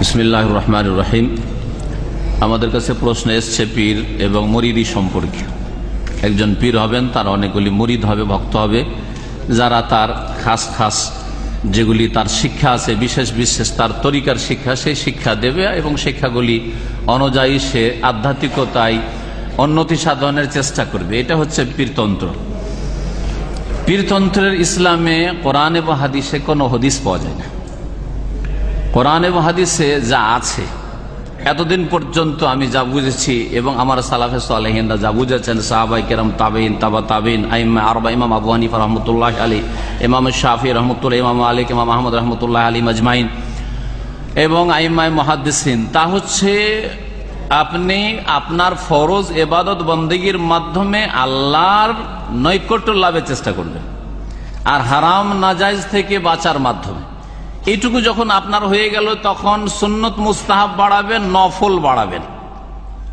বিসমিল্লাহ রহমান রহিম আমাদের কাছে প্রশ্ন এসছে পীর এবং মরিদি সম্পর্কে। একজন পীর হবেন, তার অনেকগুলি মরিদ হবে, ভক্ত হবে, যারা তার খাস খাস যেগুলি তার শিক্ষা আছে, বিশেষ বিশেষ তার তরিকার শিক্ষা, সেই শিক্ষা দেবে এবং শিক্ষাগুলি অনুযায়ী সে আধ্যাত্মিকতায় উন্নতি সাধনের চেষ্টা করবে। এটা হচ্ছে পীরতন্ত্র। পীরতন্ত্রের ইসলামে কোরআন এবং হাদিসে কোনো হদিস পাওয়া যায় না। কোরআন এবং হাদিসে যা আছে, এতদিন পর্যন্ত আমি যা বুঝেছি এবং আমার সালাফে সালেহিনরা যা বুঝেছেন সাহাবাই কেরম তাবেইন তাবা তাবিন আরবা, ইমাম আবু হানিফা রহমতুল্লাহ আলী ইমাম শাফি রহমতুল্লাহ, ইমাম আলিক ইমাম আহমদ রহমতুল্লাহ আলী মজমাইন এবং আইমায় মহাদ্দিন তা হচ্ছে আপনি আপনার ফরজ এবাদত বন্দীগীর মাধ্যমে আল্লাহর নৈকট্য লাভের চেষ্টা করবেন। আর হারাম নাজাইজ থেকে বাঁচার মাধ্যমে। এইটুকু যখন আপনার হয়ে গেল, তখন সুন্নত মুস্তাহাব বাড়াবেন, নফল বাড়াবেন।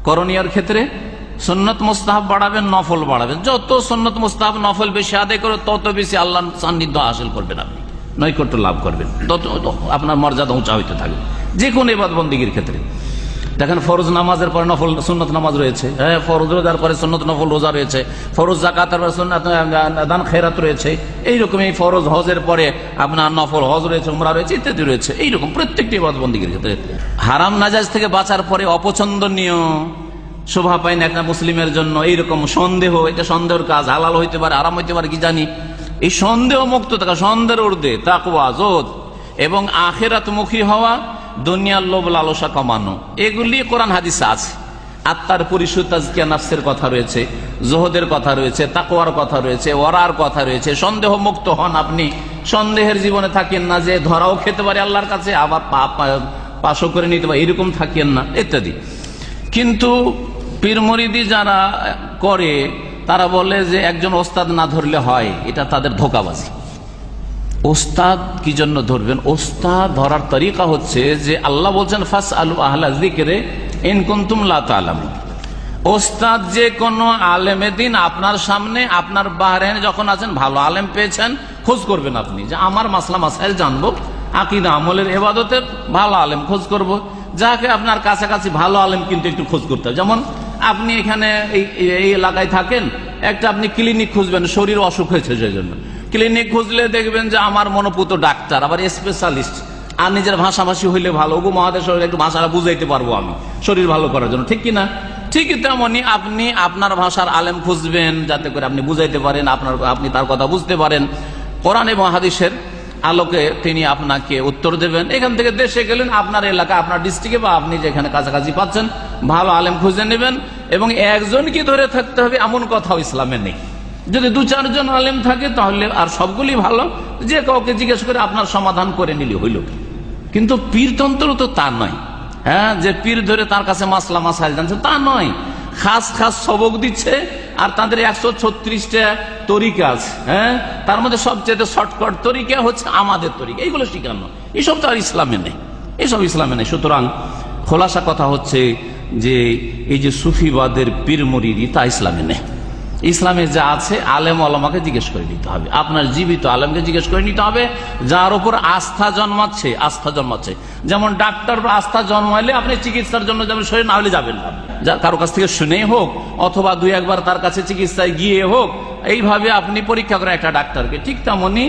করণীয়র ক্ষেত্রে সুন্নত মুস্তাহাব বাড়াবেন, নফল বাড়াবেন। যত সুন্নত মুস্তাহাব নফল বেশি আদায় করে, তত বেশি আল্লাহ সান্নিধ্য হাসিল করবেন আপনি। নৈকট্য লাভ করবেন। তত আপনার মর্যাদা উঁচা হইতে থাকবে। যে কোনো এবাদ বন্দীগীর ক্ষেত্রে। দেখেন ফরজ নামাজের পরে নফল, সুন্নত নামাজ রয়েছে। হ্যাঁ ফরজ রোজার পরে সুন্নত, নফল রোজা রয়েছে। ফরজ জাকাতের পরে দান, খেরাত রয়েছে। এইরকম এই ফরজ হজের পরে আপনার নফল, হজ রয়েছে, উমরা রয়েছে, ইত্যাদি রয়েছে। এইরকম প্রত্যেকটি বন্দীগীর ক্ষেত্রে। হারাম নাজাজ থেকে বাঁচার পরে অপছন্দনীয়। শোভা পায় না একটা মুসলিমের জন্য। এইরকম সন্দেহ, এটা সন্দেহের কাজ। হালাল হইতে পারে আরাম হইতে পারে, কি জানি। এই সন্দেহ মুক্ত থাকা, সন্দেহের ঊর্ধ্বে তাকুয়া জোদ এবং আখেরাত মুখী হওয়া দুনিয়ার লোভ লালসা কমানো। এগুলি কোরআন হাদিসে আছে। আত্মার নাফসের কথা রয়েছে, জোহদের কথা রয়েছে তাকোয়ার কথা রয়েছে ওরার কথা রয়েছে। সন্দেহ মুক্ত হন আপনি। সন্দেহের জীবনে থাকেন না যে ধরাও খেতে পারে আল্লাহর কাছে, আবার পাশও করে নিতে পারে। এরকম থাকেন না, ইত্যাদি। কিন্তু পীরমরিদি যারা করে, তারা বলে যে একজন ওস্তাদ না ধরলে হয়, এটা তাদের ধোকাবাজি। ওস্তাদ কি জন্য ধরবেন? ওস্তাদ ধরার তরিকা হচ্ছে যে আল্লাহ বলছেন ফাস আলু আহলা জিকেরে ইনকুন্তুম লাতালাম ওস্তাদ যে কোনো আলেমে দিন আপনার সামনে, আপনার বাহারেন যখন আছেন, ভালো আলেম পেয়েছেন, খোঁজ করবেন আপনি যে আমার মাসলা মাসাইল জানব, আকিদা আমলের এবাদতের ভালো আলেম খোঁজ করব। যাকে আপনার কাছাকাছি ভালো আলেম কিন্তু একটু খোঁজ করতে হবে। যেমন আপনি এখানে এই এলাকায় থাকেন, একটা আপনি ক্লিনিক খুঁজবেন, শরীর অসুখ হয়েছে সেই জন্য। ক্লিনিক খুঁজলে দেখবেন যে আমার মনোপুত ডাক্তার, আবার স্পেশালিস্ট আর নিজের ভাষাভাষী হইলে ভালো। ওগো মহাদেশের একটু ভাষাটা বুঝাইতে পারব আমি, শরীর ভালো করার জন্য। ঠিক কিনা? ঠিকই তেমনই আপনি আপনার ভাষার আলেম খুঁজবেন, যাতে করে আপনি বুঝাইতে পারেন, আপনার, আপনি তার কথা বুঝতে পারেন। কোরআন এবং হাদিসের আলোকে তিনি আপনাকে উত্তর দেবেন। এখান থেকে দেশে গেলেন, আপনার এলাকা, আপনার ডিস্ট্রিক্টে বা আপনি যেখানে কাছাকাছি পাচ্ছেন, ভালো আলেম খুঁজে নেবেন। এবং একজনকে ধরে থাকতে হবে, এমন কথাও ইসলামে নেই। যদি দু চারজন আলেম থাকে, তাহলে আর সবগুলি ভালো। যে কাউকে জিজ্ঞেস করে আপনার সমাধান করে নিলে হইল কিন্তু পীরতন্ত্র তো তা নয়। হ্যাঁ যে পীর ধরে তার কাছে মাসলা মাসাইল জানছে তা নয়। খাস খাস সবক দিচ্ছে, আর তাদের একশো ছত্রিশটা তরিকা আছে। হ্যাঁ তার মধ্যে সবচেয়ে শর্টকাট তরিকা হচ্ছে আমাদের তরিকা। এইগুলো শিখানো। এইসব তো আর ইসলামে নেই। এইসব ইসলামে নেই। সুতরাং খোলাসা কথা হচ্ছে যে এই যে সুফিবাদের পীর মরিদি তা ইসলামে নেই। ইসলামে যা আছে আলেম আলমাকে জিজ্ঞেস করে নিতে হবে। আপনার জীবিত আলেমকে জিজ্ঞেস করে নিতে হবে, যার উপর আস্থা জন্মাচ্ছে আস্থা জন্মাচ্ছে। যেমন ডাক্তার আস্থা জন্মাইলে আপনি চিকিৎসার জন্য যাবেন, শরীর না হলে যাবেন না। কারও কাছ থেকে শুনেই হোক, অথবা দুই একবার তার কাছে চিকিৎসায় গিয়ে হোক, এইভাবে আপনি পরীক্ষা করেন একটা ডাক্তারকে। ঠিক তেমনি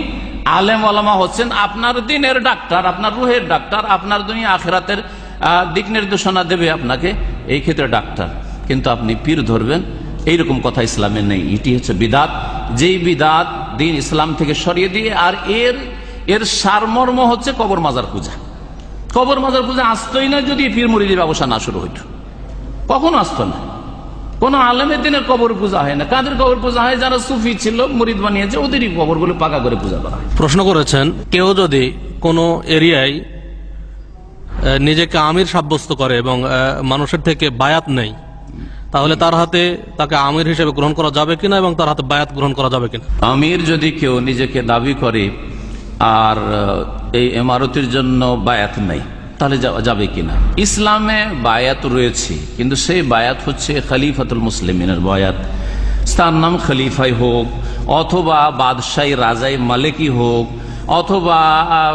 আলেম আলমা হচ্ছেন আপনার দিনের ডাক্তার, আপনার রুহের ডাক্তার, আপনার দুনিয়া আখেরাতের দিক নির্দেশনা দেবে আপনাকে, এই ক্ষেত্রে ডাক্তার। কিন্তু আপনি পীর ধরবেন এইরকম কথা ইসলামে নেই। এটি হচ্ছে বিদাত। যেই বিদাত দিন ইসলাম থেকে সরিয়ে দিয়ে আর এর এর সারমর্ম হচ্ছে কবর মাজার পূজা। কবর মাজার পূজা আসতোই না যদি পীর মুরিদির ব্যবসা না শুরু হইত। কখনো আসতো না। কোন আলমের দিনের কবর পূজা হয় না। কাদের কবর পূজা হয়? যারা সুফি ছিল, মুরিদ বানিয়েছে, ওদেরই কবরগুলো পাকা করে পূজা করা হয়। প্রশ্ন করেছেন, কেউ যদি কোনো এরিয়ায় নিজেকে আমির সাব্যস্ত করে এবং মানুষের থেকে বায়াত নেই তাহলে তার হাতে তাকে আমির হিসেবে গ্রহণ করা যাবে কিনা এবং তার হাতে বায়াত গ্রহণ করা যাবে কিনা? আমির যদি কেউ নিজেকে দাবি করে আর এই এমারতির জন্য বায়াত নেই তাহলে যাবে কিনা? ইসলামে বায়াত রয়েছে কিন্তু সেই বায়াত হচ্ছে খালিফাতুল মুসলিমিনের বায়াত। তার নাম খলিফাই হোক অথবা বাদশাহী রাজাই মালিকই হোক অথবা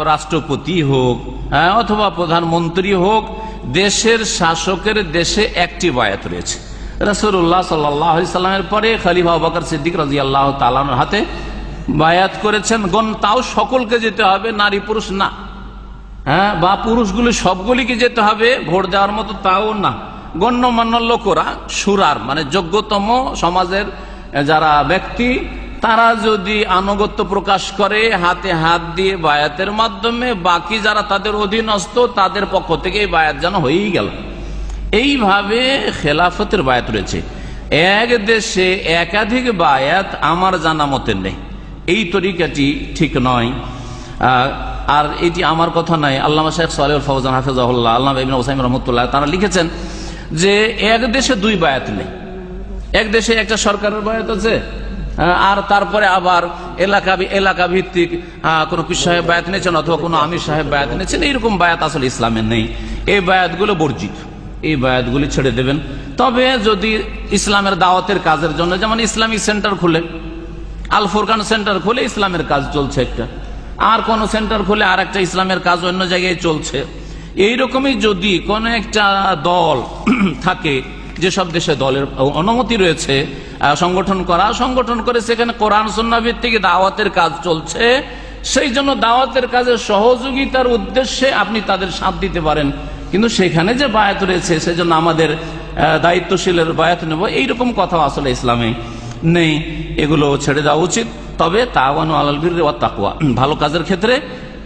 রাষ্ট্রপতি হোক হ্যাঁ, অথবা প্রধানমন্ত্রী হোক দেশের শাসকের দেশে একটি বায়াত রয়েছে। রসুল্লাহ সাল্লামের পরে খালিফা আবাকর সিদ্দিক রাজি আল্লাহ তালানোর হাতে বায়াত করেছেন, গণ, তাও সকলকে যেতে হবে, নারী পুরুষ না। হ্যাঁ বা পুরুষগুলি সবগুলিকে যেতে হবে, ভোট দেওয়ার মতো তাও না। গণ্যমান্য লোকরা, সুরার মানে যোগ্যতম সমাজের যারা ব্যক্তি, তারা যদি আনুগত্য প্রকাশ করে, হাতে হাত দিয়ে বায়াতের মাধ্যমে, বাকি যারা তাদের অধীনস্থ, তাদের পক্ষ থেকে এই বায়াত যেন হয়েই গেল। এইভাবে খেলাফতের বায়াত রয়েছে। এক দেশে একাধিক বায়াত আমার জানা মতের নেই। এই তরিকাটি ঠিক নয়। আর এটি আমার কথা নয়। আল্লাহ শেখ সালেহ ফৌজান হাফিজাহুল্লাহ আল্লাহ ওসাইম রহমতুল্লাহ তারা লিখেছেন যে এক দেশে দুই বায়াত নেই। এক দেশে একটা সরকারের বায়াত আছে আর তারপরে আবার এলাকা এলাকা ভিত্তিক কোনো পীর সাহেব বায়াত নিয়েছেন অথবা কোনো আমির সাহেব বায়াত নিয়েছেন। এইরকম বায়াত আসলে ইসলামের নেই। এই বায়াতগুলো বর্জিত। এই বায়াতগুলি ছেড়ে দেবেন। তবে যদি ইসলামের দাওয়াতের কাজের জন্য, যেমন ইসলামিক সেন্টার খুলে আল ফুরকান সেন্টার খুলে ইসলামের কাজ চলছে একটা। আর কোন সেন্টার খুলে আর একটা ইসলামের কাজ অন্য জায়গায় চলছে। এইরকমই যদি কোন একটা দল থাকে, যেসব দেশে দলের অনুমতি রয়েছে সংগঠন করা, সংগঠন করে সেখানে কোরআন সন্না ভিত্তিক দাওয়াতের কাজ চলছে, সেই জন্য দাওয়াতের কাজের সহযোগিতার উদ্দেশ্যে আপনি তাদের সাথ দিতে পারেন। কিন্তু সেখানে যে বায়াত রয়েছে, সেজন্য আমাদের দায়িত্বশীলের বায়াত নেব, এইরকম কথা আসলে ইসলামে নেই। এগুলো ছেড়ে দেওয়া উচিত। তবে তাওয়ানু আলাল বীর ওয়া তাকওয়া। ভালো কাজের ক্ষেত্রে,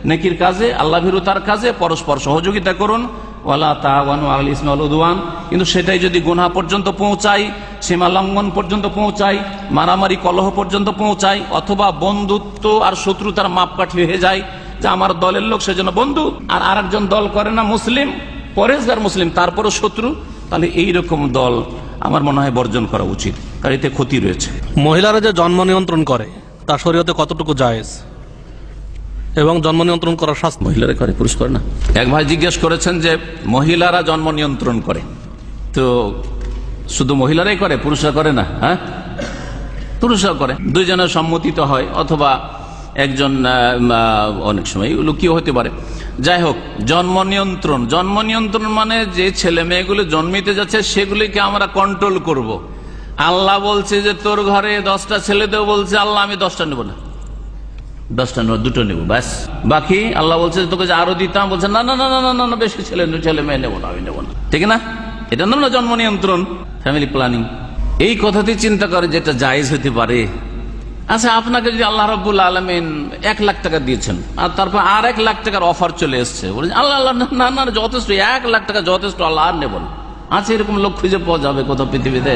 নেকির কাজে আল্লাহ ভীরুতার কাজে, পরস্পর সহযোগিতা করুন। ওয়ালা তাওয়ানু আল ইসমাল উদওয়ান। কিন্তু সেটাই যদি গুনাহ পর্যন্ত পৌঁছায়, সীমা লঙ্ঘন পর্যন্ত পৌঁছায়, মারামারি কলহ পর্যন্ত পৌঁছায়, অথবা বন্ধুত্ব আর শত্রুতার মাপকাঠি হয়ে যায়, যে আমার দলের লোক সেজন্য বন্ধু, আর আরেকজন দল করে না মুসলিম পরেশগার মুসলিম তারপরও শত্রু তাহলে এই রকম দল আমার মনে হয় বর্জন করা উচিত কারণ এতে ক্ষতি রয়েছে। মহিলারা যে জন্ম নিয়ন্ত্রণ করে তা শরীয়তে কতটুকু জায়েজ? এবং জন্ম নিয়ন্ত্রণ করার শাস্তি? মহিলারা করে পুরুষ করে না। এক ভাই জিজ্ঞেস করেছেন যে মহিলারা জন্ম নিয়ন্ত্রণ করে? তো শুধু মহিলারাই করে পুরুষরা করে না হ্যাঁ? পুরুষরা করে। দুইজনের সম্মতিত হয় অথবা একজন অনেক সময় লুকিয়ে হতে পারে। যাই হোক জন্ম নিয়ন্ত্রণ। জন্ম নিয়ন্ত্রণ মানে যে ছেলে মেয়েগুলো জন্মিতে যাচ্ছে, সেগুলিকে আমরা কন্ট্রোল করব। আল্লাহ বলছে যে, তোর ঘরে দশটা ছেলে দেও, বলছে, আল্লাহ, আমি দশটা নেব না। দশটা নেব, দুটো নেব, ব্যাস। বাকি আল্লাহ বলছে তোকে যে আরও দিতাম, বলছে, না না না না না না বেশি ছেলে ছেলে মেয়ে নেব না, আমি নেব না। ঠিক না? এটা নাম না জন্ম নিয়ন্ত্রণ ফ্যামিলি প্ল্যানিং এই কথাটি চিন্তা করে যেটা জায়েজ হতে পারে। আচ্ছা আপনাকে যদি আল্লাহ রব্বুল আলমিন এক লাখ টাকা দিয়েছেন আর তারপর আর এক লাখ টাকার অফার চলে এসছে আল্লাহ আল্লাহ না, না যথেষ্ট এক লাখ টাকা যথেষ্ট আল্লাহ আর নেব না। আছে এরকম লোক খুঁজে পাওয়া যাবে কোথাও পৃথিবীতে?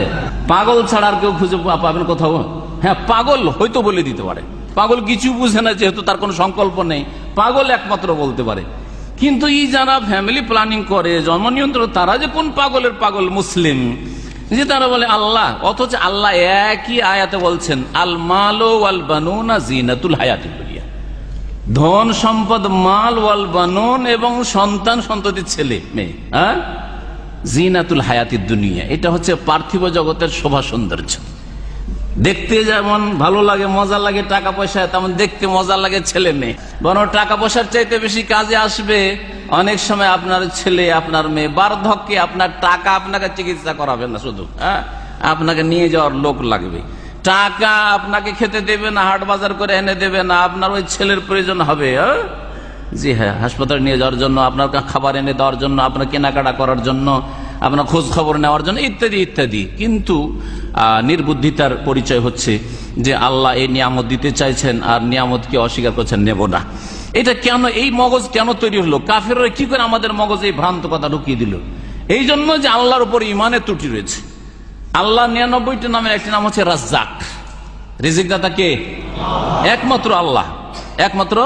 পাগল ছাড়া আর কেউ খুঁজে পাবেন কোথাও? হ্যাঁ পাগল হয়তো বলে দিতে পারে। পাগল কিছু বুঝে না যেহেতু তার কোনো সংকল্প নেই। পাগল একমাত্র বলতে পারে। কিন্তু এই যারা ফ্যামিলি প্ল্যানিং করে জন্ম নিয়ন্ত্রণ তারা যে কোন পাগলের পাগল? মুসলিম। যে তারা বলে আল্লাহ, অথচ আল্লাহ একই আয়াতে বলছেন আল মালো ওয়াল বানুনা জিনাতুল হায়াতুল দুনিয়া। ধন সম্পদ, মাল ওয়াল বানুন এবং সন্তান সন্ততির ছেলে, মেয়ে হ্যাঁ? জিনাতুল হায়াতির দুনিয়া। এটা হচ্ছে পার্থিব জগতের শোভা সৌন্দর্য। দেখতে যেমন ভালো লাগে, মজা লাগে টাকা পয়সা, তেমন দেখতে মজা লাগে ছেলে মেয়ে। বরং টাকা পয়সার চাইতে বেশি কাজে আসবে অনেক সময় আপনার ছেলে, আপনার মেয়ে, বার্ধক্যে আপনার টাকা আপনাকে চিকিৎসা করাবে না শুধু হ্যাঁ? আপনাকে নিয়ে যাওয়ার লোক লাগবে। টাকা আপনাকে খেতে দেবে না, হাট বাজার করে এনে দেবে না, আপনার ওই ছেলের প্রয়োজন হবে হ্যাঁ? জি হ্যাঁ হাসপাতালে নিয়ে যাওয়ার জন্য, আপনার খাবার এনে দেওয়ার জন্য, আপনার কেনাকাটা করার জন্য আপনার খোঁজ খবর নেওয়ার জন্য ইত্যাদি ইত্যাদি। কিন্তু নির্বুদ্ধিতার পরিচয় হচ্ছে যে আল্লাহ এই নিয়ামত দিতে চাইছেন আর নিয়ামতকে অস্বীকার করছেন, নেব না। এটা কেন, এই মগজ কেন তৈরি হলো? কাফেররা কি করে আমাদের মগজ এই ভ্রান্ত কথা ঢুকিয়ে দিল? এই জন্য যে আল্লাহর উপর ইমানের ত্রুটি রয়েছে। আল্লাহ নিরানব্বইটি নামের একটি নাম হচ্ছে রাজ্জাক। রিজিক দাতা কে? একমাত্র আল্লাহ। একমাত্র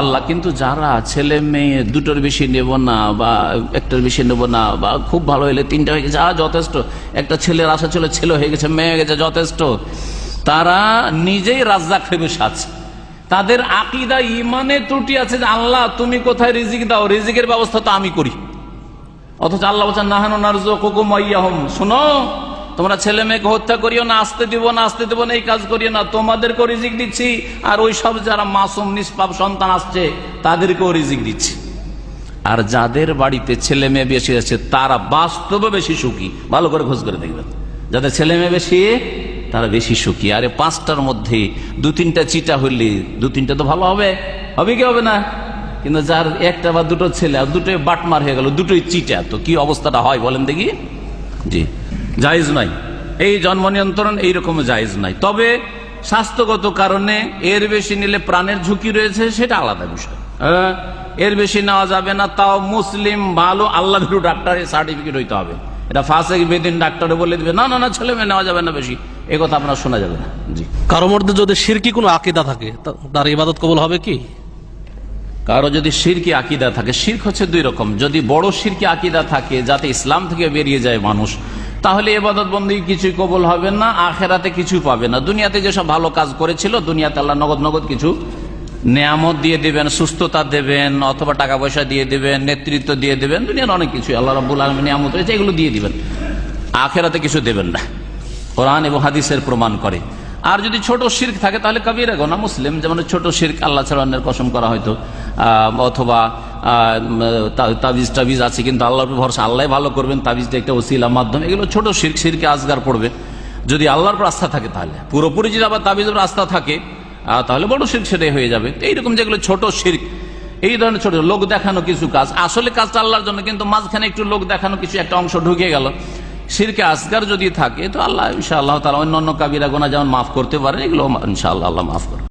আল্লাহ, কিন্তু যারা ছেলে মেয়ে দুটোর বেশি নেব না বা একটার বেশি নেব না বা খুব ভালো হলে তিনটা হয়ে গেছে আ যথেষ্ট। একটা ছেলের আশা ছিল ছেলে হয়ে গেছে, মেয়ে হয়ে গেছে, যথেষ্ট। তারা নিজেই রাজ্জাক ভেবে সাজছে তাদের আকিদা ইমানে ত্রুটি আছে যে, আল্লাহ, তুমি কোথায় রিজিক দাও? রিজিকের ব্যবস্থা তো আমি করি। অথচ আল্লাহ বলছেন, নাহানো শোনো তোমরা ছেলে মেয়েকে হত্যা করিও না, আসতে দিব না, আসতে দিব না, এই কাজ করিও না। তোমাদেরকেও রিজিক দিচ্ছি, আর ওই সব যারা মাসুম, নিষ্পাপ সন্তান আসছে, তাদেরকেও রিজিক দিচ্ছি। আর যাদের বাড়িতে ছেলে মেয়ে বেশি আছে, তারা বাস্তবে বেশি সুখী। ভালো করে খোঁজ করে দেখবেন। যাদের ছেলে মেয়ে বেশি, তারা বেশি সুখী। আরে পাঁচটার মধ্যে দু তিনটা চিটা হইলে দু তিনটা তো ভালো হবে। হবে কি হবে না? কিন্তু যার একটা বা দুটো ছেলে, আর দুটোই বাটমার হয়ে গেল, দুটোই চিটা, তো কি অবস্থাটা হয় বলেন দেখি? জি। জায়েজ নাই। এই জন্ম নিয়ন্ত্রণ এইরকম জায়েজ নাই। তবে স্বাস্থ্যগত কারণে এর বেশি নিলে প্রাণের ঝুঁকি রয়েছে সেটা আলাদা বিষয়। হ্যাঁ, এর বেশি নেওয়া যাবে না তাও মুসলিম ভালো আল্লাহ ভিরু ডাক্তারের সার্টিফিকেট হইতে হবে। এটা ফাঁসে বেদিন ডাক্তারে বলে দিবে না না না ছেলে মেয়ে নেওয়া যাবে না বেশি। এ কথা আপনার শোনা যাবে না। জি। কারও মধ্যে যদি সিরকি কোনো আকিদা থাকে তার ইবাদত কবুল হবে কি? কারও যদি শিরকি আকিদা থাকে শির্ক হচ্ছে দুই রকম। যদি বড় শিরকি আকিদা থাকে যাতে ইসলাম থেকে বেরিয়ে যায় মানুষ তাহলে এবাদত বন্দী কিছু কবল হবে না, আখেরাতে কিছু পাবে না। দুনিয়াতে যেসব ভালো কাজ করেছিল, দুনিয়াতে আল্লাহ নগদ নগদ কিছু নিয়ামত দিয়ে দিবেন, সুস্থতা দেবেন, অথবা টাকা পয়সা দিয়ে দিবেন, নেতৃত্ব দিয়ে দিবেন, দুনিয়ার অনেক কিছু আল্লাহ রব্বুল আলম নিয়ামত রয়েছে, এগুলো দিয়ে দিবেন। আখেরাতে কিছু দেবেন না। কোরআন এবং হাদিসের প্রমাণ করে। আর যদি ছোট শির্ক থাকে, তাহলে কবিরা গোনা মুসলিম, যেমন ছোট শির্ক আল্লাহ ছাড়ানের কসম করা হয়তো অথবা তাবিজ টাবিজ আছে কিন্তু আল্লাহর ভরসা আল্লাহ ভালো করবেন তাবিজটা একটা ওসিলা মাধ্যম। এগুলো ছোট শির্ক শিরকে আজগার পড়বে। যদি আল্লাহর উপর আস্থা থাকে তাহলে। পুরোপুরি যদি আবার তাবিজের উপর আস্থা থাকে তাহলে বড় শির্ক সেটাই হয়ে যাবে। এইরকম যেগুলো ছোট শির্ক এই ধরনের ছোট লোক দেখানো কিছু কাজ। আসলে কাজটা আল্লাহর জন্য, কিন্তু মাঝখানে একটু লোক দেখানো কিছু একটা অংশ ঢুকে গেল। শিরকে আসগার যদি থাকে, তো আল্লাহ, ইনশাআল্লাহ তালা অন্য অন্য কাবিরা গোনা যেমন মাফ করতে পারেন, এগুলো ইনশাআল্লাহ আল্লাহ মাফ করবে।